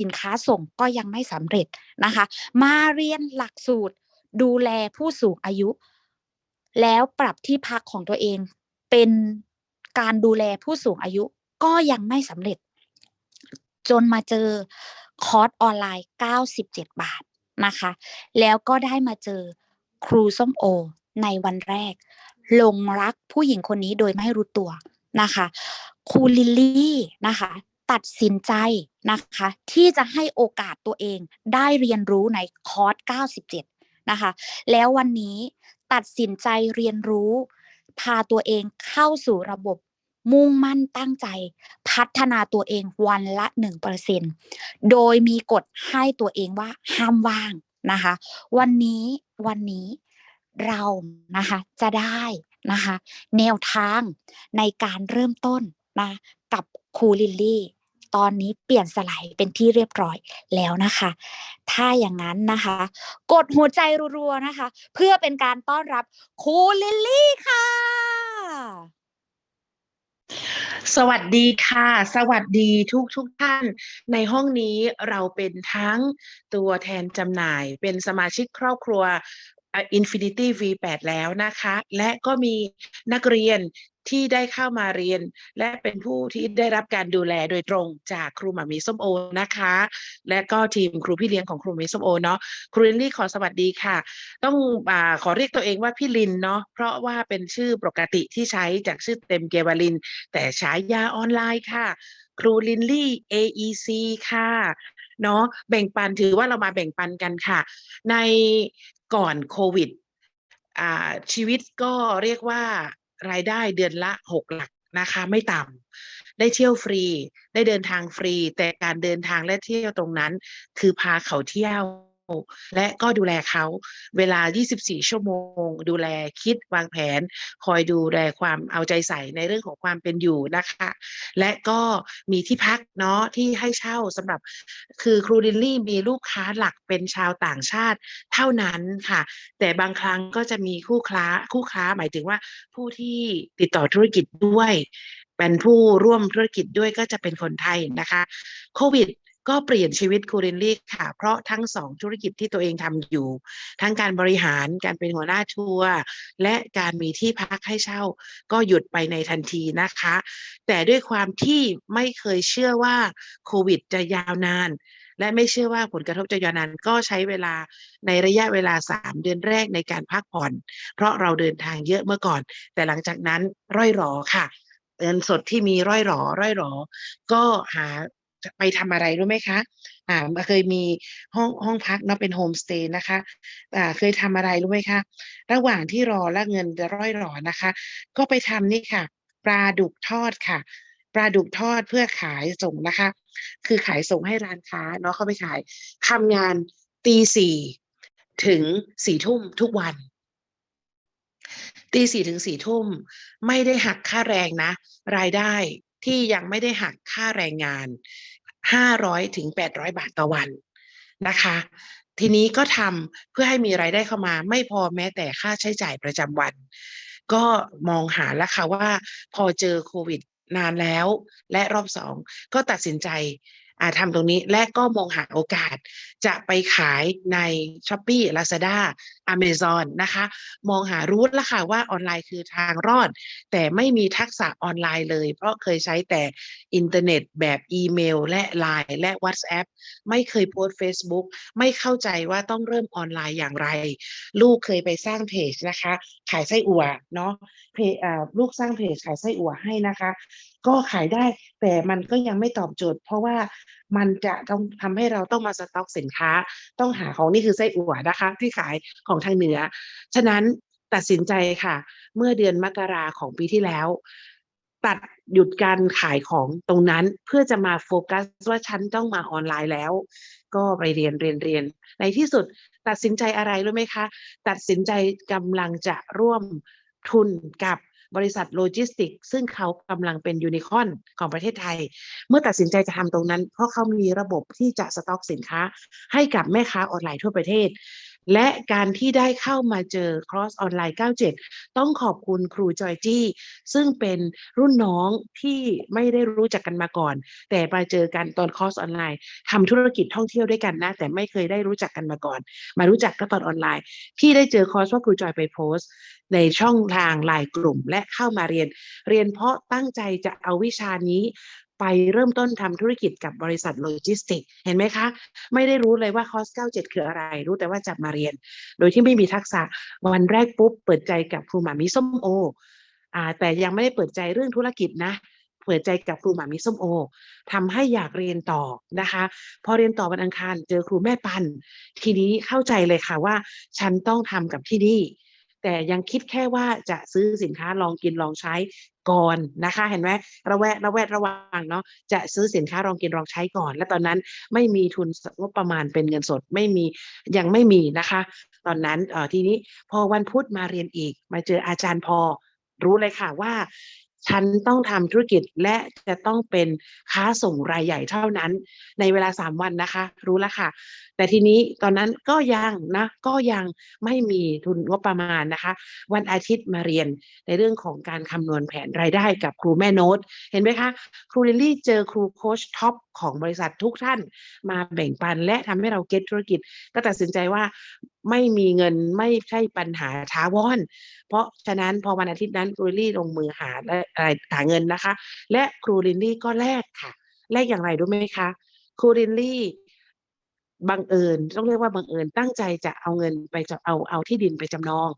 สินค้าส่งก็ยังไม่สำเร็จนะคะ มาเรียนหลักสูตรดูแลผู้สูงอายุ แล้วปรับที่พักของตัวเอง เป็นการดูแลผู้สูงอายุก็ยังไม่สำเร็จ จนมาเจอคอร์สออนไลน์ 97 บาทนะคะ แล้วก็ได้มาเจอครูส้มโอ ในวันแรก ลงรักผู้หญิงคนนี้โดยไม่รู้ตัวนะคะ ครูลิลลี่นะคะ ตัดสินใจนะคะ ที่จะให้โอกาสตัวเองได้เรียนรู้ในคอร์ส 97 นะคะ แล้ววันนี้ตัดสินใจเรียนรู้ พาตัวเองเข้าสู่ระบบมุ่งมั่นตั้งใจ พัฒนาตัวเองวันละ 1%โดยมีกฎให้ตัวเองว่าห้ามว่างนะคะ วันนี้วันนี้เรานะคะจะได้นะคะ แนวทางในการเริ่มต้นนะกับ ครูลิลลี่ ตอนนี้เปลี่ยนสไลด์เป็นที่เรียบร้อยแล้วนะคะ ถ้าอย่างนั้นนะคะ กดหัวใจรัวๆนะคะ เพื่อเป็นการต้อนรับครูลิลลี่ค่ะสวัสดีค่ะ สวัสดีทุกทุกท่าน ในห้องนี้เราเป็นทั้งตัวแทนจำหน่าย เป็นสมาชิกครอบครัวอะ Infinity V8 แล้วนะคะ และก็มีนักเรียน ที่ได้เข้ามาเรียน และเป็นผู้ที่ได้รับการดูแลโดยตรงจากครูหมามีส้มโอนะคะ และก็ทีมครูพี่เลี้ยงของครูหมามีส้มโอเนาะครูลินลี่ขอสวัสดีค่ะ ต้องอขอเรียกตัวเองว่าพี่ลินเนาะเพราะว่าเป็นชื่อปกติที่ใช้จากชื่อเต็มเกวาลิน แต่ฉายาออนไลน์ค่ะ ครูลินลี่ AEC ค่ะเนาะแบ่งปันถือว่าเรามาแบ่งปันกันค่ะ ในก่อนโควิดชีวิตก็เรียกว่า รายได้เดือนละหกหลักนะคะไม่ต่ำได้เที่ยวฟรี ได้เดินทางฟรี แต่การเดินทางและเที่ยวตรงนั้น คือพาเขาเที่ยว และก็ดูแลเขาเวลา 24 ชั่วโมง ดูแลคิดวางแผน คอยดูแลความเอาใจใส่ในเรื่องของความเป็นอยู่นะคะ และก็มีที่พักเนาะที่ให้เช่าสำหรับคือครูดิลลี่มีลูกค้าหลักเป็นชาวต่างชาติเท่านั้นค่ะ แต่บางครั้งก็จะมีคู่ค้าคู่ค้าหมายถึงว่าผู้ที่ติดต่อธุรกิจด้วยเป็นผู้ร่วมธุรกิจด้วยก็จะเป็นคนไทยนะคะโควิด ก็เปลี่ยนชีวิตคูเรนลี่ค่ะ เพราะทั้งสองธุรกิจที่ตัวเองทำอยู่ ทั้งการบริหารการเป็นหัวหน้าทัวร์และการมีที่พักให้เช่า ก็หยุดไปในทันทีนะคะ แต่ด้วยความที่ไม่เคยเชื่อว่าโควิดจะยาวนาน และไม่เชื่อว่าผลกระทบจะยาวนานก็ใช้เวลาในระยะเวลา 3 เดือนแรกในการพักผ่อน เพราะเราเดินทางเยอะเมื่อก่อน แต่หลังจากนั้นร่อยหรอค่ะเงินสดที่มีร่อยหรอร่อยหรอ ก็หา ไปทำอะไรรู้ไหมคะอ่าเคยมีห้องห้องพักเนาะเป็นโฮมสเตย์นะคะอ่าเคยทำอะไรรู้ไหมคะ ระหว่างที่รอและเงินจะร่อยหรอนะคะ ก็ไปทำนี่ค่ะ ปลาดุกทอดค่ะปลาดุกทอดเพื่อขายส่งนะคะ คือขายส่งให้ร้านค้าเนาะเข้าไปขายทำงานตีสี่ถึงสี่ทุ่มทุกวันตีสี่ถึงสี่ทุ่มไม่ได้หักค่าแรงนะ รายได้ที่ยังไม่ได้หักค่าแรงงาน ห้าร้อยถึงแปดร้อยบาทต่อวันนะคะ ทีนี้ก็ทำเพื่อให้มีรายได้เข้ามาไม่พอแม้แต่ค่าใช้จ่ายประจำวัน ก็มองหาแล้วค่ะว่าพอเจอโควิดนานแล้วและรอบสองก็ตัดสินใจ ทำตรงนี้และก็มองหาโอกาสจะไปขายใน s h อ p e e Lazada Amazon นะคะ มองหารู้แล้วค่ะว่าออนไลน์คือทางรอด แต่ไม่มีทักษะออนไลน์เลย เพราะเคยใช้แต่อินเทอร์เน็ตแบบอีเมล และ Line และ WhatsApp ไม่เคยโพสต์ Facebook ไม่เข้าใจว่าต้องเริ่มออนไลน์อย่างไร ลูกเคยไปสร้างเพจนะคะ ขายไส้อั่วเนาะเพจอ่าลูกสร้างเพจขายไส้อั่วให้นะคะ ก็ขายได้ แต่มันก็ยังไม่ตอบโจทย์ เพราะว่ามันจะต้องทำให้เราต้องมาสต็อกสินค้า ต้องหาของนี่คือไส้อั่วนะคะ ที่ขายของทางเหนือ ฉะนั้นตัดสินใจค่ะ เมื่อเดือนมกราของปีที่แล้ว ตัดหยุดการขายของตรงนั้นเพื่อจะมาโฟกัสว่าฉันต้องมาออนไลน์แล้ว ก็ไปเรียนเรียนเรียน ในที่สุดตัดสินใจอะไรรู้ไหมคะ ตัดสินใจกำลังจะร่วมทุนกับ บริษัทโลจิสติก ซึ่งเขากำลังเป็นยูนิคอนของประเทศไทย เมื่อตัดสินใจจะทำตรงนั้น เพราะเขามีระบบที่จะสต็อกสินค้าให้กับแม่ค้าออนไลน์ทั่วประเทศ และการที่ได้เข้ามาเจอคอร์สออนไลน์97 ต้องขอบคุณครูจอยจี้ ซึ่งเป็นรุ่นน้องที่ไม่ได้รู้จักกันมาก่อน แต่มาเจอกันตอนคอร์สออนไลน์ทำธุรกิจท่องเที่ยวด้วยกันนะ แต่ไม่เคยได้รู้จักกันมาก่อน มารู้จักก็ตอนออนไลน์ พี่ได้เจอคอร์สว่าครูจอยไปโพสต์ ในช่องทางไลน์กลุ่ม และเข้ามาเรียน เรียนเพราะตั้งใจจะเอาวิชานี้ ไปเริ่มต้นทำธุรกิจกับบริษัทโลจิสติกส์เห็นไหมคะ ไม่ได้รู้เลยว่าคอส97 คืออะไร รู้แต่ว่าจะมาเรียน โดยที่ไม่มีทักษะวันแรกปุ๊บ เปิดใจกับครูหมามิส้มโออ่าแต่ยังไม่ได้เปิดใจเรื่องธุรกิจนะเปิดใจกับครูหมามิส้มโอทำให้อยากเรียนต่อนะคะ พอเรียนต่อวันอังคารเจอครูแม่ปัน ทีนี้เข้าใจเลยค่ะว่า ฉันต้องทำกับที่นี่แต่ยังคิดแค่ว่าจะซื้อสินค้าลองกินลองใช้ ก่อนนะคะ เห็นไหมระแวดระแวดระวังเนาะจะซื้อสินค้ารองกินรองใช้ก่อน และตอนนั้นไม่มีทุนงบประมาณเป็นเงินสดไม่มียังไม่มีนะคะ ตอนนั้นเอ่อทีนี้พอวันพุธมาเรียนอีก มาเจออาจารย์พอรู้เลยค่ะว่า ฉันต้องทำธุรกิจและจะต้องเป็นค้าส่งรายใหญ่เท่านั้น ในเวลาสามวันนะคะ รู้แล้วค่ะ แต่ทีนี้ตอนนั้นก็ยังนะก็ยังไม่มีทุนงบประมาณนะคะ วันอาทิตย์มาเรียนในเรื่องของการคำนวณแผนรายได้กับครูแม่โน้ต เห็นไหมคะครูลิลลี่เจอครูโค้ชท็อปของบริษัททุกท่านมาแบ่งปันและทำให้เราเก็ตธุรกิจ ก็ตัดสินใจว่า ไม่มีเงินไม่ใช่ปัญหาท้าวอน เพราะฉะนั้นพอวันอาทิตย์นั้นครูลี่ลงมือหาและอะไรหาเงินนะคะ และครูลิลลี่ก็แลกค่ะแลกอย่างไรรู้ไหมคะครูลิลลี่บังเอิญต้องเรียกว่าบังเอิญตั้งใจจะเอาเงินไปจะเอาเอาที่ดินไปจำนอง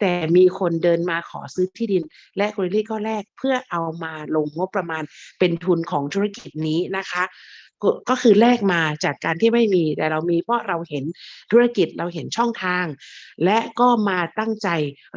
แต่มีคนเดินมาขอซื้อที่ดิน และครูลิลลี่ก็แลกเพื่อเอามาลงงบประมาณเป็นทุนของธุรกิจนี้นะคะ ก็คือแลกมาจากการที่ไม่มีแต่เรามีเพราะเราเห็นธุรกิจเราเห็นช่องทาง และก็มาตั้งใจ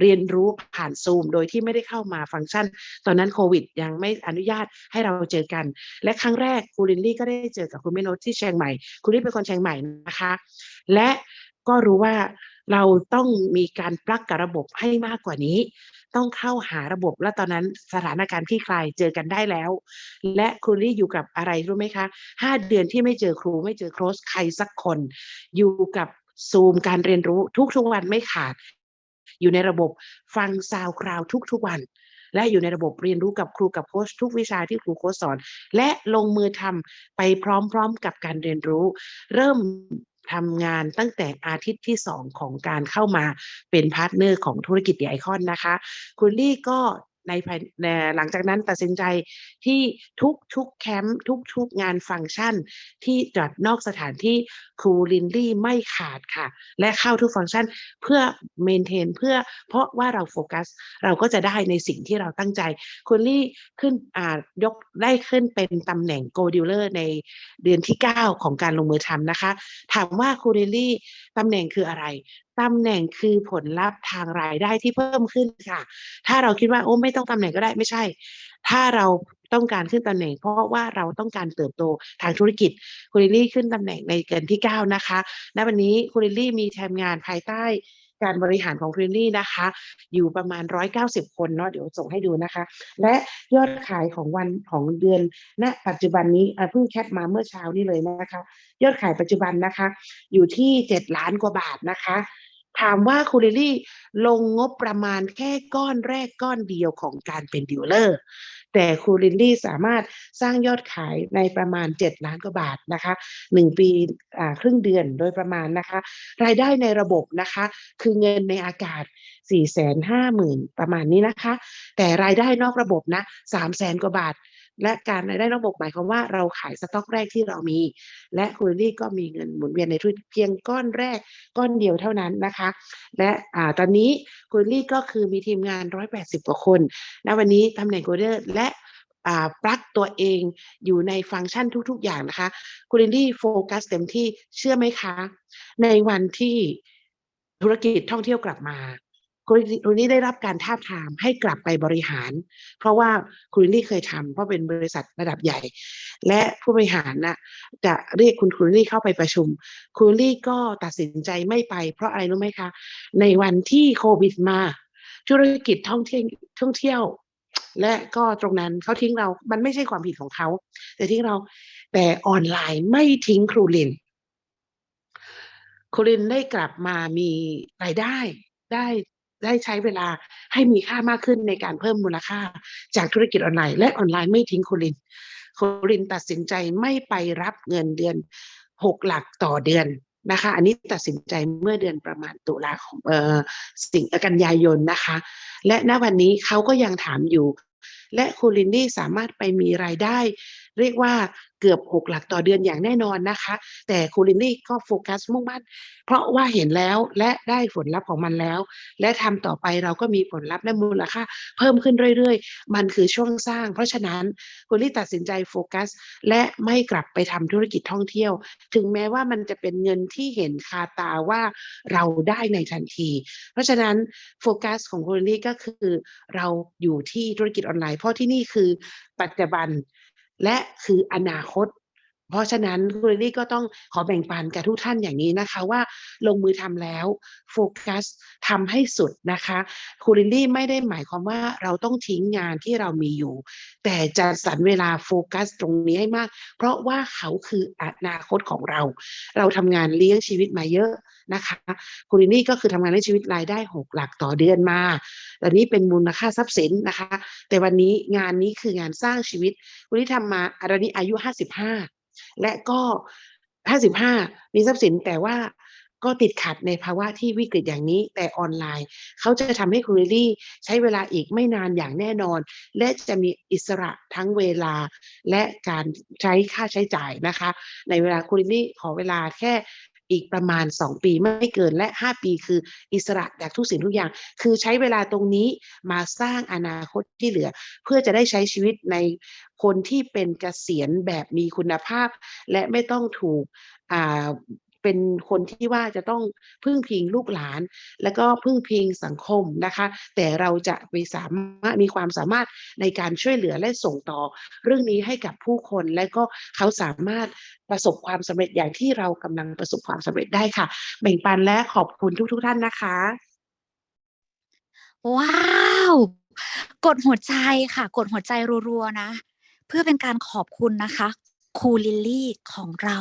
เรียนรู้ผ่านซูม โดยที่ไม่ได้เข้ามาฟังก์ชัน ตอนนั้นโควิด ยังไม่อนุญาตให้เราเจอกัน และครั้งแรกครูลินลี่ก็ได้เจอกับคุณเมโนที่เชียงใหม่คุณลิลลี่เป็นคนเชียงใหม่นะคะ และก็รู้ว่าเราต้องมีการปลักกับระบบให้มากกว่านี้ ต้องเข้าหาระบบและตอนนั้นสถานการณ์ที่คลายเจอกันได้แล้ว และครูลี่อยู่กับอะไรรู้ไหมคะห้าเดือนที่ไม่เจอครูไม่เจอโค้ชใครสักคน อยู่กับซูมการเรียนรู้ทุกทุกๆวันไม่ขาด อยู่ในระบบฟังซาวคราวทุกทุกๆวันและอยู่ในระบบเรียนรู้กับครูกับโค้ชทุกวิชาที่ครูโค้ชสอน และลงมือทำไปพร้อมๆกับการเรียนรู้ เริ่ม ทำงานตั้งแต่อาทิตย์ที่สองของการเข้ามาเป็นพาร์ทเนอร์ของธุรกิจไอคอนนะคะ คุณลี่ก็ ในภายในหลังจากนั้นตัดสินใจที่ทุกทุกแคมป์ทุกทุกงานฟังก์ชัน ที่จัดนอกสถานที่ครูลินลี่ไม่ขาดค่ะ และเข้าทุกฟังก์ชันเพื่อเมนเทนเพื่อเพราะว่าเราโฟกัส เราก็จะได้ในสิ่งที่เราตั้งใจ คุณลี่ขึ้นอ่ายกได้ขึ้นเป็นตำแหน่งโกดิลเลอร์ในเดือนที่ 9 ของการลงมือทำนะคะ ถามว่าครูลิลลี่ตำแหน่งคืออะไร ตำแหน่งคือผลลัพธ์ทางรายได้ที่เพิ่มขึ้นค่ะ ถ้าเราคิดว่าโอ้ไม่ต้องตำแหน่งก็ได้ไม่ใช่ ถ้าเราต้องการขึ้นตำแหน่ง เพราะว่าเราต้องการเติบโตทางธุรกิจคุณลิลี่ขึ้นตำแหน่งในเดือนที่ 9 นะคะณวันนี้คุณลิลี่มีทำงานภายใต้การบริหารของคุณลิลี่นะคะ อยู่ประมาณ 190 คนเนาะเดี๋ยวส่งให้ดูนะคะ และยอดขายของวันของเดือนณปัจจุบันนี้เพิ่งแคปมาเมื่อเช้านี้เลยนะคะ ยอดขายปัจจุบันนะคะ อยู่ที่ 7 ล้านกว่าบาทนะคะ ถามว่าคูลิลี่ลงงบประมาณแค่ก้อนแรกก้อนเดียวของการเป็นดีลเลอร์ แต่ครูลินลี่สามารถสร้างยอดขายในประมาณ 7 ล้านกว่าบาทนะคะ 1 ปีครึ่งเดือนโดยประมาณนะคะ รายได้ในระบบนะคะ คือเงินในอากาศ 4 5 0 0 0 0 ประมาณนี้นะคะ แต่รายได้นอกระบบนะ3 0 0 0 0 0 กว่าบาท และการรายได้นอกระบบหมายความว่าเราขายสต็อกแรกที่เรามี และคุณลิลลี่ก็มีเงินหมุนเวียนในธุรกิจเพียงก้อนแรกก้อนเดียวเท่านั้นนะคะ และอ่าตอนนี้คุณลิลลี่ก็คือมีทีมงาน 180 กว่าคนณวันนี้ตำแหน่งโกลเดอร์และปลักตัวเองอยู่ในฟังก์ชันทุก ๆ อย่างนะคะคุณลิลลี่โฟกัสเต็มที่เชื่อไหมคะ ในวันที่ธุรกิจท่องเที่ยวกลับมา คุณลิลลี่ได้รับการท้าบทามให้กลับไปบริหาร เพราะว่าคุณลิลลี่เคยทำเพราะเป็นบริษัทระดับใหญ่ และผู้บริหารน่ะจะเรียกคุณคุณลิลลี่เข้าไปประชุม คุณลิลลี่ก็ตัดสินใจไม่ไป เพราะอะไรรู้ไหมคะ ในวันที่โควิดมาธุรกิจท่องเที่ยวท่องเที่ยว และก็ตรงนั้นเขาทิ้งเรา มันไม่ใช่ความผิดของเขา แต่ทิ้งเราแต่ออนไลน์ไม่ทิ้งครูลินคุณลินได้กลับมามีรายได้ได้ ได้ใช้เวลาให้มีค่ามากขึ้นในการเพิ่มมูลค่าจากธุรกิจออนไลน์และออนไลน์ไม่ทิ้งคุณลินคุณลินตัดสินใจไม่ไปรับเงินเดือนหกหลักต่อเดือนนะคะอันนี้ตัดสินใจเมื่อเดือนประมาณตุลาคมเอ่อสิงกันยายนนะคะ และณวันนี้เขาก็ยังถามอยู่ และคุณลินนี่สามารถไปมีรายได้ เรียกว่าเกือบหกหลักต่อเดือนอย่างแน่นอนนะคะ แต่คุณลินนี่ก็โฟกัสมุ่งมั่น เพราะว่าเห็นแล้วและได้ผลลัพธ์ของมันแล้ว และทำต่อไปเราก็มีผลลัพธ์และมูลค่าเพิ่มขึ้นเรื่อยๆ มันคือช่วงสร้าง เพราะฉะนั้นคุณลี่ตัดสินใจโฟกัส และไม่กลับไปทำธุรกิจท่องเที่ยว ถึงแม้ว่ามันจะเป็นเงินที่เห็นคาตาว่าเราได้ในทันที เพราะฉะนั้นโฟกัสของคุณลี่ก็คือเราอยู่ที่ธุรกิจออนไลน์ เพราะที่นี่คือปัจจุบัน และคืออนาคต เพราะฉะนั้นคุณลี่ก็ต้องขอแบ่งปันกับทุกท่านอย่างนี้นะคะว่าลงมือทำแล้วโฟกัสทำให้สุดนะคะคุณลี่ไม่ได้หมายความว่าเราต้องทิ้งงานที่เรามีอยู่ แต่จะสรรเวลาโฟกัสตรงนี้ให้มาก เพราะว่าเขาคืออนาคตของเรา เราทำงานเลี้ยงชีวิตมาเยอะนะคะคุณลิลลี่ก็คือทำงานเลี้ยงชีวิตรายได้หกหลักต่อเดือนมาตอนนี้เป็นมูลค่าทรัพย์สินนะคะ แต่วันนี้งานนี้คืองานสร้างชีวิตคุณที่ทำมาอันนี้อายุห้าสิบห้า และก็ 55 มีทรัพย์สินแต่ว่าก็ติดขัดในภาวะที่วิกฤตอย่างนี้แต่ออนไลน์ เขาจะทำให้คุณลิลี่ใช้เวลาอีกไม่นานอย่างแน่นอน และจะมีอิสระทั้งเวลาและการใช้ค่าใช้จ่ายนะคะ ในเวลาคุณลิลี่ขอเวลาแค่ อีกประมาณ 2 ปีไม่เกินและ 5 ปีคืออิสระจากทุกสิ่งทุกอย่าง คือใช้เวลาตรงนี้มาสร้างอนาคตที่เหลือ เพื่อจะได้ใช้ชีวิตในคนที่เป็นเกษียณแบบมีคุณภาพ และไม่ต้องถูกอ่า เป็นคนที่ว่าจะต้องพึ่งพิงลูกหลาน แล้วก็พึ่งพิงสังคมนะคะ แต่เราจะไปสามารถมีความสามารถในการช่วยเหลือและส่งต่อ เรื่องนี้ให้กับผู้คนและก็เขาสามารถประสบความสำเร็จอย่างที่เรากำลังประสบความสำเร็จได้ค่ะ แบ่งปันและขอบคุณทุกๆท่านนะคะ ว้าว กดหัวใจค่ะ กดหัวใจรัวๆนะ เพื่อเป็นการขอบคุณนะคะครูลิลลี่ของเรา